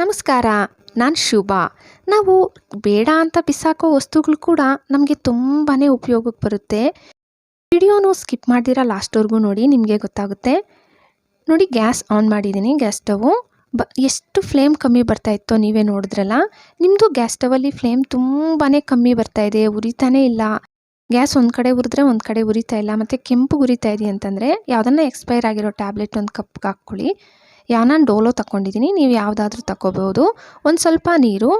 ನಮಸ್ಕಾರ, ನಾನು ಶುಭ. ನಾವು ಬೇಡ ಅಂತ ಬಿಸಾಕೋ ವಸ್ತುಗಳು ಕೂಡ ನಮಗೆ ತುಂಬಾ ಉಪಯೋಗಕ್ಕೆ ಬರುತ್ತೆ. ವಿಡಿಯೋನು ಸ್ಕಿಪ್ ಮಾಡಿದಿರ ಲಾಸ್ಟ್ವರೆಗೂ ನೋಡಿ, ನಿಮಗೆ ಗೊತ್ತಾಗುತ್ತೆ. ನೋಡಿ, ಗ್ಯಾಸ್ ಆನ್ ಮಾಡಿದ್ದೀನಿ, ಗ್ಯಾಸ್ ಸ್ಟವು. ಬ, ಎಷ್ಟು ಫ್ಲೇಮ್ ಕಮ್ಮಿ ಬರ್ತಾ ಇತ್ತೋ ನೀವೇ ನೋಡಿದ್ರಲ್ಲ? ನಿಮ್ಮದು ಗ್ಯಾಸ್ ಸ್ಟವಲ್ಲಿ ಫ್ಲೇಮ್ ತುಂಬಾ ಕಮ್ಮಿ ಬರ್ತಾ ಇದೆ, ಉರಿತಾನೇ ಇಲ್ಲ. ಗ್ಯಾಸ್ ಒಂದು ಕಡೆ ಉರಿದ್ರೆ ಒಂದು ಕಡೆ ಉರಿತಾ ಇಲ್ಲ, ಮತ್ತು ಕೆಂಪು ಉರಿತಾ ಇದೆ ಅಂತಂದರೆ ಯಾವುದನ್ನ ಎಕ್ಸ್ಪೈರ್ ಆಗಿರೋ ಟ್ಯಾಬ್ಲೆಟ್ ಒಂದು ಕಪ್ಗೆ ಹಾಕ್ಕೊಳ್ಳಿ. ಯಾ ಡೋಲೋ ತಗೊಂಡಿದ್ದೀನಿ ನೀವು ಯಾವುದಾದ್ರೂ ತಗೋಬೋದು ಒಂದು ಸ್ವಲ್ಪ ನೀರು,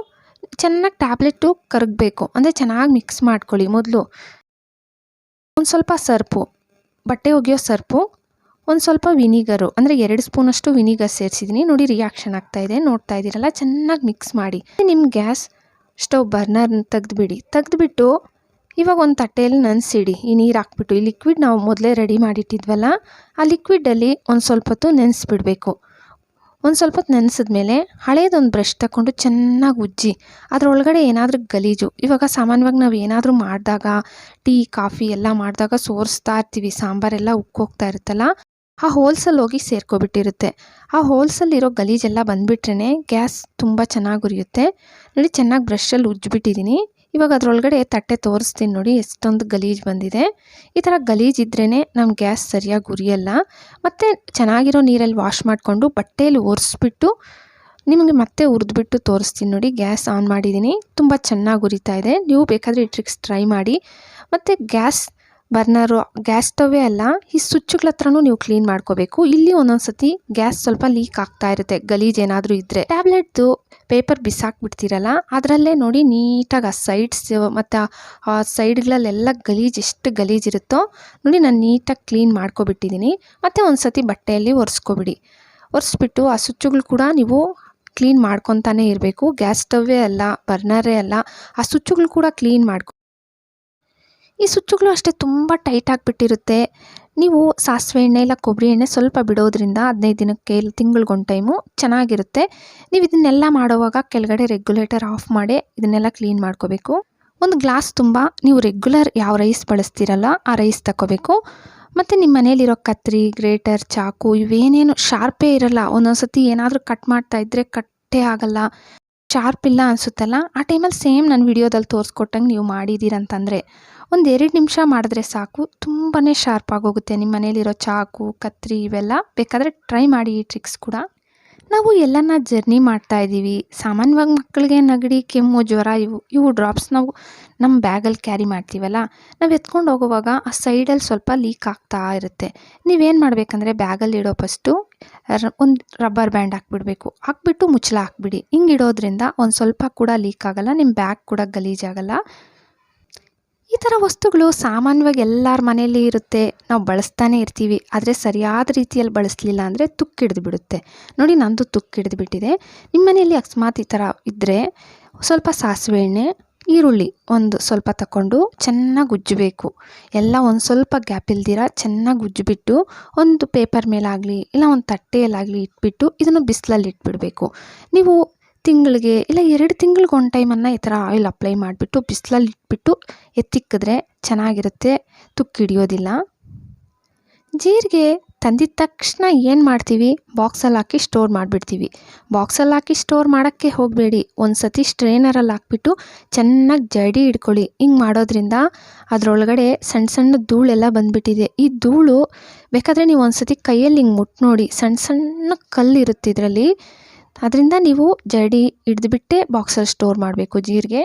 ಚೆನ್ನಾಗಿ ಟ್ಯಾಬ್ಲೆಟು ಕರಗಬೇಕು, ಅಂದರೆ ಚೆನ್ನಾಗಿ ಮಿಕ್ಸ್ ಮಾಡ್ಕೊಳ್ಳಿ ಮೊದಲು. ಒಂದು ಸ್ವಲ್ಪ ಸರ್ಪು, ಬಟ್ಟೆ ಒಗೆಯೋ ಸರ್ಪು, ಒಂದು ಸ್ವಲ್ಪ ವಿನಿಗರು, ಅಂದರೆ ಎರಡು ಸ್ಪೂನಷ್ಟು ವಿನಿಗರ್ ಸೇರಿಸಿದ್ದೀನಿ ನೋಡಿ ರಿಯಾಕ್ಷನ್ ಆಗ್ತಾಯಿದೆ ನೋಡ್ತಾ ಇದ್ದೀರಲ್ಲ, ಚೆನ್ನಾಗಿ ಮಿಕ್ಸ್ ಮಾಡಿ. ನಿಮ್ಮ ಗ್ಯಾಸ್ ಸ್ಟವ್ ಬರ್ನರ್ನ ತೆಗೆದುಬಿಡಿ. ತೆಗೆದುಬಿಟ್ಟು ಇವಾಗ ಒಂದು ತಟ್ಟೆಯಲ್ಲಿ ನೆನೆಸಿಡಿ. ಈ ನೀರು ಹಾಕ್ಬಿಟ್ಟು, ಈ ಲಿಕ್ವಿಡ್ ನಾವು ಮೊದಲೇ ರೆಡಿ ಮಾಡಿಟ್ಟಿದ್ವಲ್ಲ, ಆ ಲಿಕ್ವಿಡಲ್ಲಿ ಒಂದು ಸ್ವಲ್ಪ ಹೊತ್ತು ನೆನೆಸ್ಬಿಡ್ಬೇಕು. ಒಂದು ಸ್ವಲ್ಪ ಹೊತ್ತು ನೆನೆಸಿದ್ಮೇಲೆ ಹಳೇದೊಂದು ಬ್ರಷ್ ತಗೊಂಡು ಚೆನ್ನಾಗಿ ಉಜ್ಜಿ, ಅದರೊಳಗಡೆ ಏನಾದರೂ ಗಲೀಜು, ಇವಾಗ ಸಾಮಾನ್ಯವಾಗಿ ನಾವು ಏನಾದರೂ ಮಾಡಿದಾಗ, ಟೀ, ಕಾಫಿ ಎಲ್ಲ ಮಾಡಿದಾಗ ಸೋರಿಸ್ತಾ ಇರ್ತೀವಿ, ಸಾಂಬಾರೆಲ್ಲ ಉಕ್ಕೋಗ್ತಾ ಇರುತ್ತಲ್ಲ, ಆ ಹೋಲ್ಸಲ್ಲಿ ಹೋಗಿ ಸೇರ್ಕೊಬಿಟ್ಟಿರುತ್ತೆ. ಆ ಹೋಲ್ಸಲ್ಲಿರೋ ಗಲೀಜೆಲ್ಲ ಬಂದುಬಿಟ್ರೇ ಗ್ಯಾಸ್ ತುಂಬ ಚೆನ್ನಾಗಿ ಉರಿಯುತ್ತೆ. ನೋಡಿ ಚೆನ್ನಾಗಿ ಬ್ರಷಲ್ಲಿ ಉಜ್ಜಿಬಿಟ್ಟಿದ್ದೀನಿ ಇವಾಗ ಅದರೊಳಗಡೆ ತಟ್ಟೆ ತೋರಿಸ್ತೀನಿ ನೋಡಿ, ಎಷ್ಟೊಂದು ಗಲೀಜು ಬಂದಿದೆ. ಈ ಥರ ಗಲೀಜಿದ್ರೇ ನಮ್ಮ ಗ್ಯಾಸ್ ಸರಿಯಾಗಿ ಉರಿಯಲ್ಲ. ಮತ್ತು ಚೆನ್ನಾಗಿರೋ ನೀರಲ್ಲಿ ವಾಶ್ ಮಾಡಿಕೊಂಡು ಬಟ್ಟೆಯಲ್ಲಿ ಒರೆಸ್ಬಿಟ್ಟು, ನಿಮಗೆ ಮತ್ತೆ ಹುರಿದ್ಬಿಟ್ಟು ತೋರಿಸ್ತೀನಿ ನೋಡಿ, ಗ್ಯಾಸ್ ಆನ್ ಮಾಡಿದ್ದೀನಿ. ತುಂಬ ಚೆನ್ನಾಗಿ ಉರಿತಾ ಇದೆ. ನೀವು ಬೇಕಾದರೆ ಈ ಟ್ರಿಕ್ಸ್ ಟ್ರೈ ಮಾಡಿ. ಮತ್ತು ಗ್ಯಾಸ್ ಬರ್ನರು ಗ್ಯಾಸ್ ಸ್ಟವ್ವೇ ಅಲ್ಲ, ಈ ಸ್ವಿಚ್ಗಳ ಹತ್ರನೂ ನೀವು ಕ್ಲೀನ್ ಮಾಡ್ಕೋಬೇಕು. ಇಲ್ಲಿ ಒಂದೊಂದ್ಸತಿ ಗ್ಯಾಸ್ ಸ್ವಲ್ಪ ಲೀಕ್ ಆಗ್ತಾ ಇರುತ್ತೆ, ಗಲೀಜ್ ಏನಾದರೂ ಇದ್ದರೆ ಟ್ಯಾಬ್ಲೆಟ್ದು ಪೇಪರ್ ಬಿಸಾಕ್ಬಿಡ್ತೀರಲ್ಲ, ಅದರಲ್ಲೇ ನೋಡಿ ನೀಟಾಗಿ ಆ ಸೈಡ್ಸ್ ಮತ್ತು ಆ ಸೈಡ್ಗಳಲ್ಲೆಲ್ಲ ಗಲೀಜು ಎಷ್ಟು ಗಲೀಜಿರುತ್ತೋ ನೋಡಿ ನಾನು ನೀಟಾಗಿ ಕ್ಲೀನ್ ಮಾಡ್ಕೊಬಿಟ್ಟಿದ್ದೀನಿ. ಮತ್ತು ಒಂದು ಸತಿ ಬಟ್ಟೆಯಲ್ಲಿ ಒರೆಸ್ಕೊಬಿಡಿ. ಒರೆಸ್ಬಿಟ್ಟು ಆ ಸುಚ್ಚುಗಳು ಕೂಡ ನೀವು ಕ್ಲೀನ್ ಮಾಡ್ಕೊತಾನೆ ಇರಬೇಕು. ಗ್ಯಾಸ್ ಸ್ಟವ್ವೇ ಅಲ್ಲ, ಬರ್ನರೇ ಅಲ್ಲ, ಆ ಸ್ವಿಚ್ಚುಗಳು ಕೂಡ ಕ್ಲೀನ್ ಮಾಡ್ಕೊ ಈ ಸುಚ್ಚುಗಳು ಅಷ್ಟೇ ತುಂಬ ಟೈಟ್ ಆಗಿಬಿಟ್ಟಿರುತ್ತೆ. ನೀವು ಸಾಸಿವೆ ಎಣ್ಣೆ ಇಲ್ಲ ಕೊಬ್ಬರಿ ಎಣ್ಣೆ ಸ್ವಲ್ಪ ಬಿಡೋದ್ರಿಂದ ಹದಿನೈದು ದಿನಕ್ಕೆ ಇಲ್ಲಿ ತಿಂಗಳಿಗೊಂದು ಟೈಮು ಚೆನ್ನಾಗಿರುತ್ತೆ. ನೀವು ಇದನ್ನೆಲ್ಲ ಮಾಡುವಾಗ ಕೆಳಗಡೆ ರೆಗ್ಯುಲೇಟರ್ ಆಫ್ ಮಾಡಿ ಇದನ್ನೆಲ್ಲ ಕ್ಲೀನ್ ಮಾಡ್ಕೋಬೇಕು. ಒಂದು ಗ್ಲಾಸ್ ತುಂಬ ನೀವು ರೆಗ್ಯುಲರ್ ಯಾವ ರೈಸ್ ಬಳಸ್ತೀರಲ್ಲ ಆ ರೈಸ್ ತಗೋಬೇಕು ಮತ್ತು ನಿಮ್ಮ ಮನೇಲಿರೋ ಕತ್ರಿ ಗ್ರೇಟರ್ ಚಾಕು ಇವೇನೇನು ಶಾರ್ಪೇ ಇರಲ್ಲ. ಒಂದೊಂದು ಸತಿ ಏನಾದರೂ ಕಟ್ ಮಾಡ್ತಾ ಇದ್ದರೆ ಕಟ್ಟೇ ಆಗಲ್ಲ. ಶಾರ್ಪ್ ಇಲ್ಲ ಅನಿಸುತ್ತಲ್ಲ? ಆ ಟೈಮಲ್ಲಿ ಸೇಮ್ ನಾನು ವಿಡಿಯೋದಲ್ಲಿ ತೋರಿಸ್ಕೊಟ್ಟಂಗೆ ನೀವು ಮಾಡಿದ್ದೀರಂತಂದರೆ, ಒಂದು ಎರಡು ನಿಮಿಷ ಮಾಡಿದ್ರೆ ಸಾಕು ತುಂಬಾ ಶಾರ್ಪ್ ಆಗೋಗುತ್ತೆ ನಿಮ್ಮ ಮನೇಲಿರೋ ಚಾಕು, ಕತ್ರಿ ಇವೆಲ್ಲ. ಬೇಕಾದರೆ ಟ್ರೈ ಮಾಡಿ ಈ ಟ್ರಿಕ್ಸ್ ಕೂಡ. ನಾವು ಎಲ್ಲನ ಜರ್ನಿ ಮಾಡ್ತಾ ಇದ್ದೀವಿ. ಸಾಮಾನ್ಯವಾಗಿ ಮಕ್ಕಳಿಗೆ ನೆಗಡಿ, ಕೆಮ್ಮು, ಜ್ವರ ಇವು ಇವು ಡ್ರಾಪ್ಸ್ ನಾವು ನಮ್ಮ ಬ್ಯಾಗಲ್ಲಿ ಕ್ಯಾರಿ ಮಾಡ್ತೀವಲ್ಲ? ನಾವು ಎತ್ಕೊಂಡು ಹೋಗುವಾಗ ಆ ಸೈಡಲ್ಲಿ ಸ್ವಲ್ಪ ಲೀಕ್ ಆಗ್ತಾ ಇರುತ್ತೆ. ನೀವೇನು ಮಾಡಬೇಕಂದ್ರೆ ಬ್ಯಾಗಲ್ಲಿ ಇಡೋ ಫಸ್ಟು ಒಂದು ರಬ್ಬರ್ ಬ್ಯಾಂಡ್ ಹಾಕ್ಬಿಡ್ಬೇಕು. ಹಾಕ್ಬಿಟ್ಟು ಮುಚ್ಚಳ ಹಾಕ್ಬಿಡಿ. ಹಿಂಗೆ ಇಡೋದ್ರಿಂದ ಒಂದು ಸ್ವಲ್ಪ ಕೂಡ ಲೀಕ್ ಆಗಲ್ಲ ನಿಮ್ಮ ಬ್ಯಾಗ್ ಕೂಡ ಗಲೀಜಾಗಲ್ಲ ಈ ಥರ ವಸ್ತುಗಳು ಸಾಮಾನ್ಯವಾಗಿ ಎಲ್ಲರ ಮನೆಯಲ್ಲಿ ಇರುತ್ತೆ. ನಾವು ಬಳಸ್ತಾನೆ ಇರ್ತೀವಿ. ಆದರೆ ಸರಿಯಾದ ರೀತಿಯಲ್ಲಿ ಬಳಸಲಿಲ್ಲ ಅಂದರೆ ತುಕ್ಕಿಡ್ದು ಬಿಡುತ್ತೆ. ನೋಡಿ ನಂದು ತುಕ್ಕಿಡ್ದು ಬಿಟ್ಟಿದೆ. ನಿಮ್ಮ ಮನೆಯಲ್ಲಿ ಅಕಸ್ಮಾತ್ ಈ ಥರ ಇದ್ದರೆ ಸ್ವಲ್ಪ ಸಾಸಿವೆ ಎಣ್ಣೆ, ಈರುಳ್ಳಿ ಒಂದು ಸ್ವಲ್ಪ ತಗೊಂಡು ಚೆನ್ನಾಗಿ ಉಜ್ಜಬೇಕು. ಎಲ್ಲ ಒಂದು ಸ್ವಲ್ಪ ಗ್ಯಾಪ್ ಇಲ್ದಿರ ಚೆನ್ನಾಗಿ ಉಜ್ಜಿಬಿಟ್ಟು ಒಂದು ಪೇಪರ್ ಮೇಲಾಗಲಿ ಇಲ್ಲ ಒಂದು ತಟ್ಟೆಯಲ್ಲಾಗಲಿ ಇಟ್ಬಿಟ್ಟು ಇದನ್ನು ಬಿಸಿಲಲ್ಲಿ ಇಟ್ಬಿಡಬೇಕು. ನೀವು ತಿಂಗಳಿಗೆ, ಇಲ್ಲ ಎರಡು ತಿಂಗಳಿಗೆ ಒನ್ ಟೈಮನ್ನು ಈ ಥರ ಆಯಿಲ್ ಅಪ್ಲೈ ಮಾಡಿಬಿಟ್ಟು, ಬಿಸಿಲಲ್ಲಿ ಇಟ್ಬಿಟ್ಟು ಎತ್ತಿಕ್ಕಿದ್ರೆ ಚೆನ್ನಾಗಿರುತ್ತೆ, ತುಕ್ಕು ಹಿಡಿಯೋದಿಲ್ಲ. ಜೀರಿಗೆ ತಂದಿದ ತಕ್ಷಣ ಏನು ಮಾಡ್ತೀವಿ? ಬಾಕ್ಸಲ್ಲಿ ಹಾಕಿ ಸ್ಟೋರ್ ಮಾಡಿಬಿಡ್ತೀವಿ. ಬಾಕ್ಸಲ್ಲಿ ಹಾಕಿ ಸ್ಟೋರ್ ಮಾಡೋಕ್ಕೆ ಹೋಗಬೇಡಿ. ಒಂದು ಸತಿ ಸ್ಟ್ರೈನರಲ್ಲಿ ಹಾಕ್ಬಿಟ್ಟು ಚೆನ್ನಾಗಿ ಜಡಿ ಇಟ್ಕೊಳ್ಳಿ ಹಿಂಗೆ ಮಾಡೋದ್ರಿಂದ ಅದರೊಳಗಡೆ ಸಣ್ಣ ಸಣ್ಣ ಧೂಳೆಲ್ಲ ಬಂದುಬಿಟ್ಟಿದೆ. ಈ ಧೂಳು ಬೇಕಾದರೆ ನೀವು ಒಂದು ಸತಿ ಕೈಯಲ್ಲಿ ಹಿಂಗೆ ಮುಟ್ಟು ನೋಡಿ ಸಣ್ಣ ಸಣ್ಣ ಕಲ್ಲು ಇರುತ್ತೆ ಇದರಲ್ಲಿ. ಅದರಿಂದ ನೀವು ಜಡಿ ಹಿಡ್ದುಬಿಟ್ಟೆ ಬಾಕ್ಸಲ್ಲಿ ಸ್ಟೋರ್ ಮಾಡಬೇಕು ಜೀರಿಗೆ.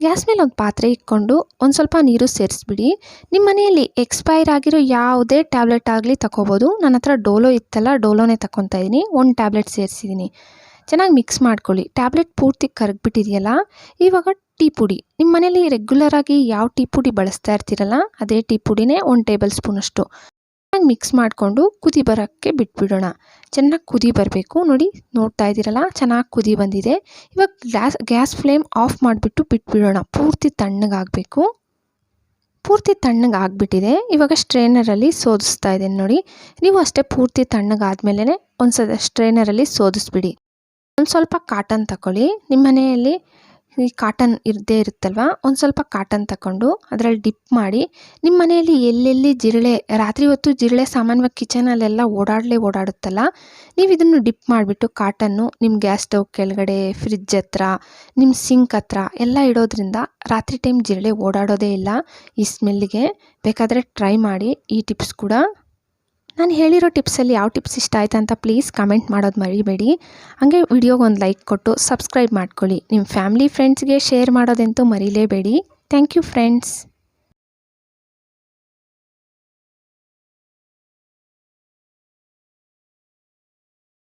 ಗ್ಯಾಸ್ ಮೇಲೆ ಒಂದು ಪಾತ್ರೆ ಇಟ್ಕೊಂಡು ಒಂದು ಸ್ವಲ್ಪ ನೀರು ಸೇರಿಸ್ಬಿಡಿ. ನಿಮ್ಮ ಮನೆಯಲ್ಲಿ ಎಕ್ಸ್ಪೈರ್ ಆಗಿರೋ ಯಾವುದೇ ಟ್ಯಾಬ್ಲೆಟ್ ಆಗಲಿ ತಗೋಬೋದು ನನ್ನ ಹತ್ರ ಡೋಲೋ ಇತ್ತಲ್ಲ, ಡೋಲೋನೇ ತಗೊತಾ ಇದ್ದೀನಿ ಒಂದು ಟ್ಯಾಬ್ಲೆಟ್ ಸೇರಿಸಿದ್ದೀನಿ ಚೆನ್ನಾಗಿ ಮಿಕ್ಸ್ ಮಾಡ್ಕೊಳ್ಳಿ. ಟ್ಯಾಬ್ಲೆಟ್ ಪೂರ್ತಿ ಕರಗ್ಬಿಟ್ಟಿದೆಯಲ್ಲ, ಇವಾಗ ಟೀ ಪುಡಿ. ನಿಮ್ಮ ಮನೇಲಿ ರೆಗ್ಯುಲರಾಗಿ ಯಾವ ಟೀ ಪುಡಿ ಬಳಸ್ತಾ ಇರ್ತೀರಲ್ಲ, ಅದೇ ಟೀ ಪುಡಿನೇ ಒಂದು ಟೇಬಲ್ ಸ್ಪೂನಷ್ಟು ಚೆನ್ನಾಗಿ ಮಿಕ್ಸ್ ಮಾಡಿಕೊಂಡು ಕುದಿ ಬರೋಕ್ಕೆ ಬಿಟ್ಬಿಡೋಣ. ಚೆನ್ನಾಗಿ ಕುದಿ ಬರಬೇಕು. ನೋಡಿ, ನೋಡ್ತಾ ಇದ್ದೀರಲ್ಲ, ಚೆನ್ನಾಗಿ ಕುದಿ ಬಂದಿದೆ. ಇವಾಗ ಗ್ಯಾಸ್ ಗ್ಯಾಸ್ ಫ್ಲೇಮ್ ಆಫ್ ಮಾಡಿಬಿಟ್ಟು ಬಿಟ್ಬಿಡೋಣ. ಪೂರ್ತಿ ತಣ್ಣಗಾಗಬೇಕು. ಪೂರ್ತಿ ತಣ್ಣಗೆ ಆಗಿಬಿಟ್ಟಿದೆ ಇವಾಗ ಸ್ಟ್ರೈನರಲ್ಲಿ ಸೋದಿಸ್ತಾ ಇದ್ದೇನೆ ನೋಡಿ. ನೀವು ಅಷ್ಟೇ ಪೂರ್ತಿ ತಣ್ಣಗಾದ್ಮೇಲೆ ಒಂದು ಸದ ಸ್ಟ್ರೈನರಲ್ಲಿ ಸೋದಿಸ್ಬಿಡಿ. ಒಂದು ಸ್ವಲ್ಪ ಕಾಟನ್ ತಗೊಳ್ಳಿ ನಿಮ್ಮ ಮನೆಯಲ್ಲಿ ಈ ಕಾಟನ್ ಇರದೇ ಇರುತ್ತಲ್ವ? ಒಂದು ಸ್ವಲ್ಪ ಕಾಟನ್ ತಗೊಂಡು ಅದರಲ್ಲಿ ಡಿಪ್ ಮಾಡಿ ನಿಮ್ಮ ಮನೆಯಲ್ಲಿ ಎಲ್ಲೆಲ್ಲಿ ಜಿರಳೆ, ರಾತ್ರಿ ಹೊತ್ತು ಜಿರಳೆ ಸಾಮಾನ್ಯವಾಗಿ ಕಿಚನಲ್ಲೆಲ್ಲ ಓಡಾಡಲೇ ಓಡಾಡುತ್ತಲ್ಲ, ನೀವು ಇದನ್ನು ಡಿಪ್ ಮಾಡಿಬಿಟ್ಟು ಕಾಟನ್ನು ನಿಮ್ಮ ಗ್ಯಾಸ್ ಸ್ಟವ್ ಕೆಳಗಡೆ ಫ್ರಿಜ್ ಹತ್ರ ನಿಮ್ಮ ಸಿಂಕ್ ಹತ್ರ ಎಲ್ಲ ಇಡೋದ್ರಿಂದ ರಾತ್ರಿ ಟೈಮ್ ಜಿರಳೆ ಓಡಾಡೋದೇ ಇಲ್ಲ. ಈ ಸ್ಮೆಲ್ಗೆ ಬೇಕಾದರೆ ಟ್ರೈ ಮಾಡಿ ಈ ಟಿಪ್ಸ್ ಕೂಡ. ನಾನು ಹೇಳಿರೋ ಟಿಪ್ಸಲ್ಲಿ ಯಾವ ಟಿಪ್ಸ್ ಇಷ್ಟ ಆಯ್ತಾ ಅಂತ ಪ್ಲೀಸ್ ಕಮೆಂಟ್ ಮಾಡೋದು ಮರಿಬೇಡಿ. ಹಾಗೆ ವಿಡಿಯೋಗೆ ಒಂದು ಲೈಕ್ ಕೊಟ್ಟು ಸಬ್ಸ್ಕ್ರೈಬ್ ಮಾಡ್ಕೊಳ್ಳಿ. ನಿಮ್ಮ ಫ್ಯಾಮಿಲಿ, ಫ್ರೆಂಡ್ಸ್ಗೆ ಶೇರ್ ಮಾಡೋದಂತೂ ಮರಿಲೇಬೇಡಿ. Thank you, friends.